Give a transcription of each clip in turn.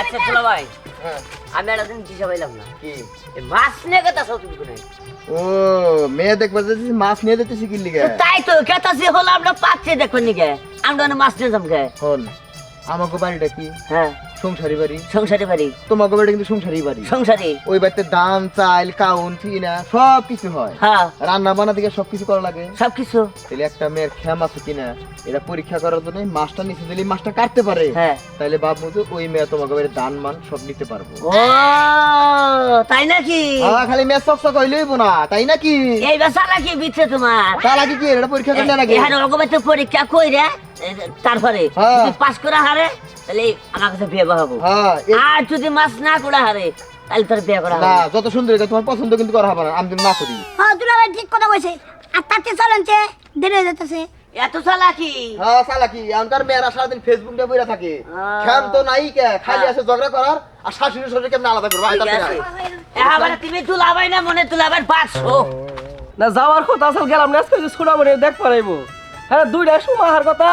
আচ্ছা চলো ভাই। হ্যাঁ। আমি একটা জিনিস হিসাব পাইলাম না। কি? মাছ নিয়ে কথা সব তুমি কোনে ও মেয়ে দেখবা যে মাছ নিয়ে লিগে। তাই তো হলো আমরা পাচ্ছে দেখো আমরা মাছ নিয়ে হন আমাকে বাড়িটা কি? হ্যাঁ। সংসারি বাড়ি? সংসারে বাড়ি। তোমার বাড়িটা কিন্তু সংসারি বাড়ি। সংসারে। ওই বাড়িতে দাম চাল কাউন ফিনা সব কিছু হয়। হ্যাঁ। রান্না বান্না থেকে সব কিছু করা লাগে। সব কিছু তাহলে একটা মেয়ের খেম আছে কিনা এটা পরীক্ষা করার জন্য মাছটা নিচে দিলে মাছটা কাটতে পারে। হ্যাঁ। তাহলে বাবু ওই মেয়ে তোমাকে দান মান সব নিতে পারব। ও! তাই নাকি? আহ, খালি চক হইলেই না তাই নাকি? এই বেসা নাকি বিচ্ছে তোমার। তার আগে কি এটা পরীক্ষা করলে নাকি? এখানে রকমের তো পরীক্ষা কইরে এ, তারপরে হ্যাঁ। যদি পাস করা হারে তাহলে আমার কাছে বিয়ে হ্যাঁ আর যদি মাছ না করা হারে তাহলে তোর বিয়ে করা না যত সুন্দর এটা তোমার পছন্দ কিন্তু করা হবে না আমি না করি। হ্যাঁ দুলাভাই ঠিক কথা কইছে। আর তাতে চলেন যে দেরি হয়ে যেতেছে এত চালাকি? হ্যাঁ সালাকি এখনকার মেয়েরা সারাদিন ফেসবুক দিয়ে বইরা থাকে। আহ। খেম তো নাই কে? খালি হ্যাঁ। আছে ঝগড়া করার আর শাশুড়ি শ্বশুর কেমন আলাদা করব? আছে। তুমি তুলাবাই না মনে তুলাবার পাঁচশো না যাওয়ার কথা আসল গেলাম না আজকে মানে দেখ পারাইবো। হ্যাঁ দুইটা সময় আহার কথা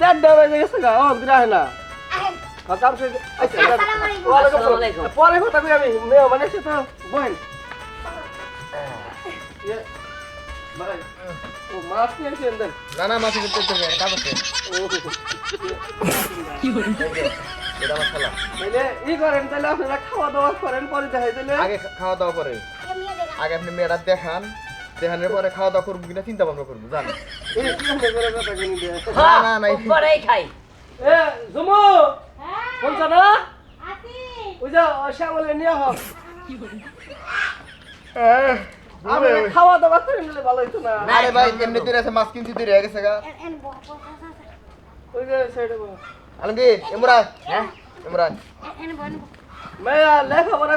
চারটা বেজে গেছে গা। ও দিরা হয় না শেষ। আচ্ছা। পরে কথা কই আমি? মেয়ে মানে সে তো বইন। না না মাছ করতে হবে কাজ আছে এটা আমার খালা। তাইলে ই করেন তাহলে আপনারা খাওয়া দাওয়া করেন পরে আগে খাওয়া দাওয়া করে। আগে আপনি মেয়েটা দেখান দেখানোর পরে খাওয়া দাওয়া করব কিনা চিন্তা ভাবনা করব জান না, না, পরেই খাই। এ জুমু! হ্যাঁ, কোনছ না। ওই যে শ্যামলে নিয়ে হোক। খাওয়া দাওয়া করে নিলে ভালো হইতো না। না। আরে ভাই এমনি তুই আছে মাছ তুই গেছে গা। ওই যে সাইডে বল আলমগীর ইমরান হ্যাঁ? ইমরান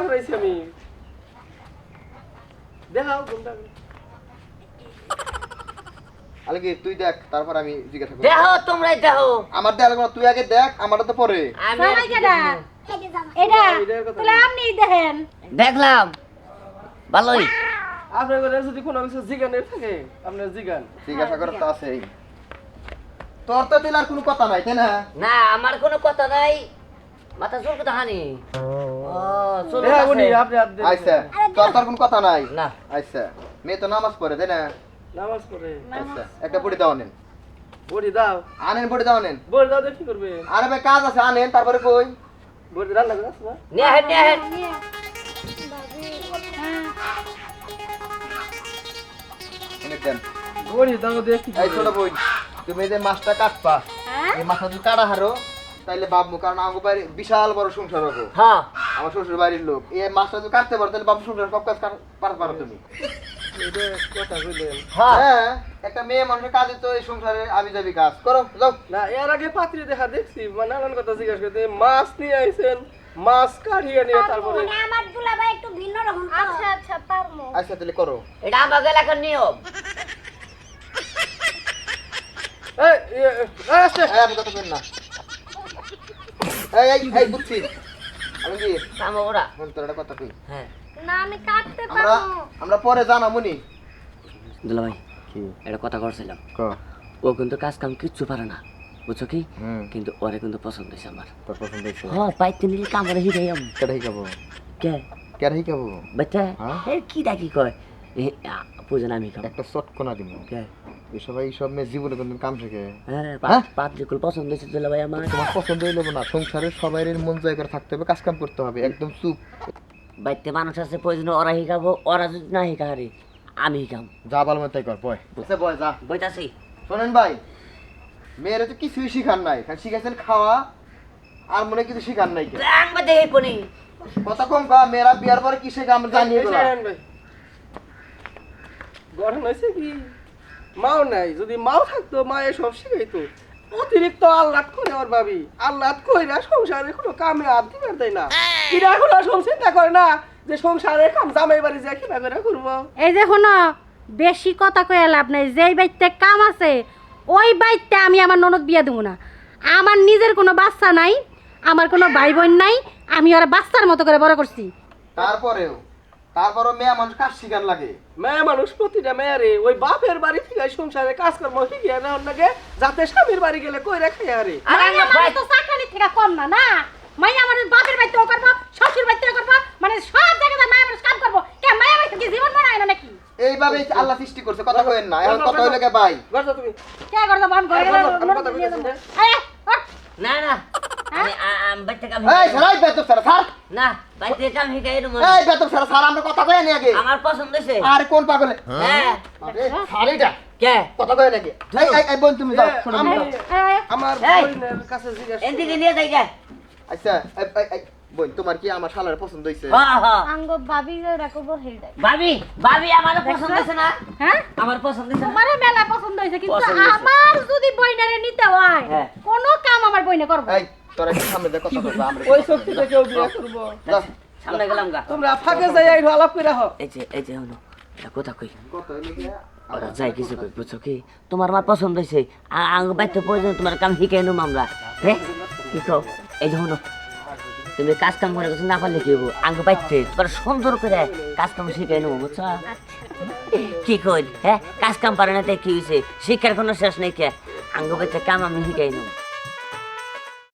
করেছি আমি। দেখাও ঘুমটা দেখ তারপর আমি জিজ্ঞাসা করব। দেখো আমার দেখ তুই আগে দেখ আমারটা তো পরে। সবাই কেডা? দেখব? এই যে জামা। এটা তাহলে আপনি দেখেন। দেখলাম। ভালোই। আপনার ঘরে যদি কোনো কিছু জিগানের থাকে আপনার জিগান। জিজ্ঞাসা করার তো আছেই। তোর তো দিল আর কোনো কথা নাই তাই না? না আমার কোনো কথা নাই। মাথা চুল কথা হানি। আচ্ছা তোর তোর কোনো কথা নাই। না। আচ্ছা মেয়ে তো নামাজ পড়ে তাই না? নামাজ পড়ে। আচ্ছা একটা বড়ি দাও নেন বড়ি দাও। আনেন বড়ি দাও নেন বড়ি দাও দিয়ে কি করবে? আরে ভাই কাজ আছে আনেন তারপরে কই? বড়ি রান্না করে আসবা। নিয়ে হেড নিয়ে হেড নিয়ে। দেন। বড়ি দাও দিয়ে এই ছোট বই তুমি যে মাছটা কাটবা হ্যাঁ? এই মাছটা যদি কাটা হারো তাইলে বাবু কারণ আমার বাড়ি বিশাল বড় সংসার হব। হ্যাঁ। আমার শ্বশুর বাড়ির লোক। এই মাছটা যদি কাটতে পারো তাহলে বাবু সংসার সব কাজ পারতে পারো তুমি। এটা কথা কইলেন হ্যাঁ। হ্যাঁ। একটা মেয়ে মানুষের কাজে তো এই সংসারে আমি যাবি কাজ। করো যাও। না এর আগে পাত্রী দেখা দেখছি মানে নানান কথা জিজ্ঞাসা করতে মাছ নিয়ে আইছেন মাছ কাটিয়ে নিয়ে তারপরে আমার দুলাভাই একটু ভিন্ন রকম আচ্ছা আচ্ছা তাহলে করো। এটা আমাকে নিয়ম। এই, এই, এই, আসতে। এই, আমি কথা বলি না। এই এই এই বুঝছি। আমি কি কামো ওরা। বল তোর কথা কই? হ্যাঁ। না আমি কাটতে আমরা পারব। আমরা পরে জানামুনি দুলা ভাই কি? এটা কথা করছিলাম। ক? ও কিন্তু কাজ কাম কিচ্ছু পারে না বুঝছ কি? কিন্তু ওরে কিন্তু পছন্দ হয়েছে আমার। তোর পছন্দ হয়েছে। হ্যাঁ পাইতে নিলে কামড়ে আম হিকাবো কে? কেডা হিকাবো বাচ্চা হ্যাঁ? এ কি ডাকি কয়? পূজন আমি খাম একটা চটকনা দিব এই সবাই সব মেয়ে জীবনে কোনদিন কাম শেখে হ্যাঁ হ্যাঁ? পাত্রিকুল পছন্দ হয়েছে দুলা ভাই আমার। তোমার পছন্দ হইলে না সংসারের সবাই মন জয় করে থাকতে হবে কাজ কাম করতে হবে একদম চুপ। বাইতে মানুষ আছে প্রয়োজন ওরা শিখাবো ওরা যদি না শিখা হারি আমি শিখাম। যা বাল মতো তাই কর বয়। বুঝছে? বয় যা। বইতাছি। শোনেন ভাই মেয়েরা তো কিছুই শিখার নাই খালি শিখাইছেন খাওয়া আর মনে কিছু শিখার নাই। কে। কথা কম কা মেয়েরা বিয়ার পরে কি শেখা আমরা জানি এই এগুলা। ভাই। গঠন হয়েছে কি? মাও নাই যদি মাও থাকতো মা এসব শিখাইতো। অতিরিক্ত আল্লাহ করে ওর ভাবি। আল্লাহ কইরা সংসারে কোনো কামে হাত দিবার দেয় না। কিরা এখন আর সব চিন্তা করে না যে সংসারে কাম জামাই বাড়ি যা কিনা করে করব এই যে শোনো বেশি কথা কয়ে লাভ নাই। যেই বাড়িতে কাম আছে ওই বাড়িতে আমি আমার ননদ বিয়া দেবো না। আমার নিজের কোনো বাচ্চা নাই আমার কোনো ভাই বোন নাই আমি ওরা বাচ্চার মতো করে বড় করছি। তারপরেও তারপরও মেয়ে মানুষ কাজ শিখান লাগে? মেয়ে মানুষ প্রতিটা মেয়ারে ওই বাপের বাড়ি থেকে সংসারে কাজকর্ম শিখিয়ে নেওয়ার লাগে যাতে স্বামীর বাড়ি গেলে কই রেখে আরে আর আমার ভাই তো চাকরানি থেকে কম না না? মাইয়া মানে বাপের বাড়িতেও করব শ্বশুর বাড়িতেও করব মানে সব জায়গায় মায়া মানুষ কাম করব। কে মায়া বাড়ি থেকে জীবন বানায় না নাকি? এইভাবে আল্লাহ সৃষ্টি করছে কথা কইেন না। এখন কথা হইলে গে ভাই? গর্জা তুমি। কে। বলতেছি এই, ওঠ। না না। আমরা পছন্দ আর কোন পাগলে? হ্যাঁ। কে? কথা নাকি এই এই বোন তুমি যাও এ, শোনো। আমি যাও। এই, আমার বোনের কাছে জিজ্ঞাসা এদিকে নিয়ে যাই গে আচ্ছা এই এই এই বোন তোমার কি আমার শালার পছন্দ হইছে? হ্যাঁ হ্যাঁ। আঙ্গ ভাবি রাখব ভাবি ভাবি আমার পছন্দ হয়েছে না? হ্যাঁ? আমার পছন্দ মেলা পছন্দ হয়েছে কিন্তু আমার যদি বইনারে নিতে হয় হ্যাঁ। কোনো কাম আমার বইনে করব এই তোরা কি সামনে দে কথা কইবা আমরা ওই শক্তিতে কেউ বিয়ে করব। সামনে গেলাম গা। তোমরা ফাঁকে যাই একটু আলাপ করে হোক এই যে এই যে হলো কথা কই? কত হইল কি? ওরা যাই কিছু কই বুঝছ কি? তোমার আমার পছন্দ হয়েছে আঙ্গ বাইতে প্রয়োজন তোমার কাম নিম আমরা। হ্যাঁ কি কও? এই যে হলো তুমি কাজ কাম করে কিছু না পারলে কি হব? আঙ্গ বাইতে তোমার সুন্দর করে কাজ কাম শিখাই নেব বুঝছ? কি কই হ্যাঁ কাজ কাম পারে না তাই কি হয়েছে শিক্ষার কোনো শেষ নেই কে? আঙ্গ বাইতে কাম আমি শিখাই নেব।